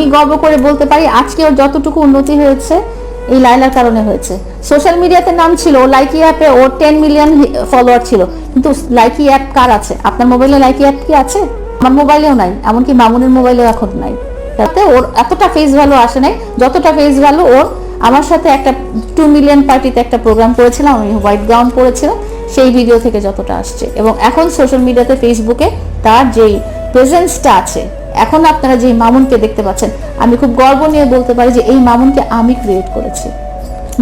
আমি গর্ব করে বলতে পারি, আজকে ওর যতটুকু উন্নতি হয়েছে, এই লাইলার কারণে হয়েছে। সোশ্যাল মিডিয়াতে নাম ছিল ও লাইকি অ্যাপে ওর টেন মিলিয়ন ফলোয়ার ছিল। কিন্তু লাইকি অ্যাপ কার আছে? আপনার মোবাইলে লাইকি অ্যাপ কি আছে? আমার মোবাইলেও নাই, এমনকি মামুনের মোবাইলেও এখন নাই। তাতে ওর এতটা ফেস ভ্যালু আসে নাই, যতটা ফেস ভ্যালু ওর আমার সাথে একটা টু মিলিয়ন পার্টিতে একটা প্রোগ্রাম করেছিলাম, আমি হোয়াইট গাউন পরেছিলাম, সেই ভিডিও থেকে যতটা আসছে। এবং এখন সোশ্যাল মিডিয়াতে ফেসবুকে তার যেই প্রেজেন্সটা আছে এখন আপনারা যে মামুনকে দেখতে পাচ্ছেন, আমি খুব গর্ব নিয়ে বলতে পারি যে এই মামুনকে আমি ক্রিয়েট করেছি।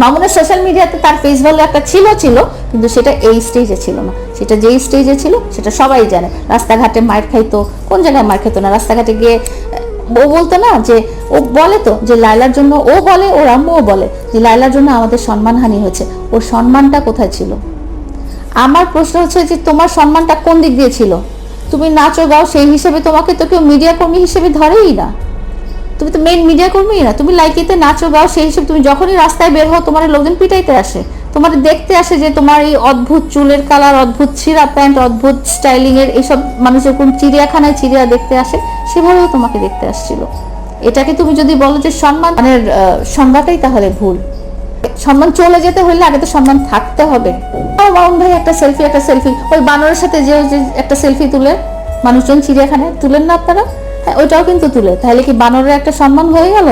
মামুনের সোশ্যাল মিডিয়াতে তার ফেস ভ্যালু একটা ছিল ছিল, কিন্তু সেটা এই স্টেজে ছিল না। সেটা যেই স্টেজে ছিল, সেটা সবাই জানে। রাস্তাঘাটে মার খাইতো, কোন জায়গায় মার খাইতো না? রাস্তাঘাটে গিয়ে, ও বলতো না যে, ও বলে তো যে লাইলার জন্য ও বলে, ওর আম্মুও বলে যে লাইলার জন্য আমাদের সম্মানহানি হয়েছে। ওর সম্মানটা কোথায় ছিল? আমার প্রশ্ন হচ্ছে যে তোমার সম্মানটা কোন দিক দিয়ে ছিল? তুমি নাচো, গাও, সেই হিসেবে তোমাকে তো কেউ মিডিয়া কর্মী হিসেবে ধরেই না। তুমি তো মেইন মিডিয়া কর্মী না। তুমি লাইকিতে নাচো, গাও, সেই হিসেবে তুমি যখনই রাস্তায় বের হও, তোমার লোকজন পিটাইতে আসে। তোমার দেখতে আসে যে তোমার এই অদ্ভুত চুলের কালার অদ্ভুত ছিঁড়া প্যান্ট, অদ্ভুত স্টাইলিং এর এইসব মানুষ যখন চিড়িয়াখানায় চিড়িয়া দেখতে আসে, সেভাবেও তোমাকে দেখতে আসছিল। এটাকে তুমি যদি বলো যে সম্মান মানে সংজ্ঞাটাই তাহলে ভুল। সম্মান চলে যেতে হলে আগে তো সম্মান থাকতে হবে। মামুন ভাই একটা সেলফি একটা সেলফি ওই বানরের সাথে যে একটা সেলফি তুলে, মানুষজন চিড়িয়াখানায় তুলেন না আপনারা? হ্যাঁ ওইটাও কিন্তু তুলে। তাহলে কি বানরের একটা সম্মান হয়ে গেল?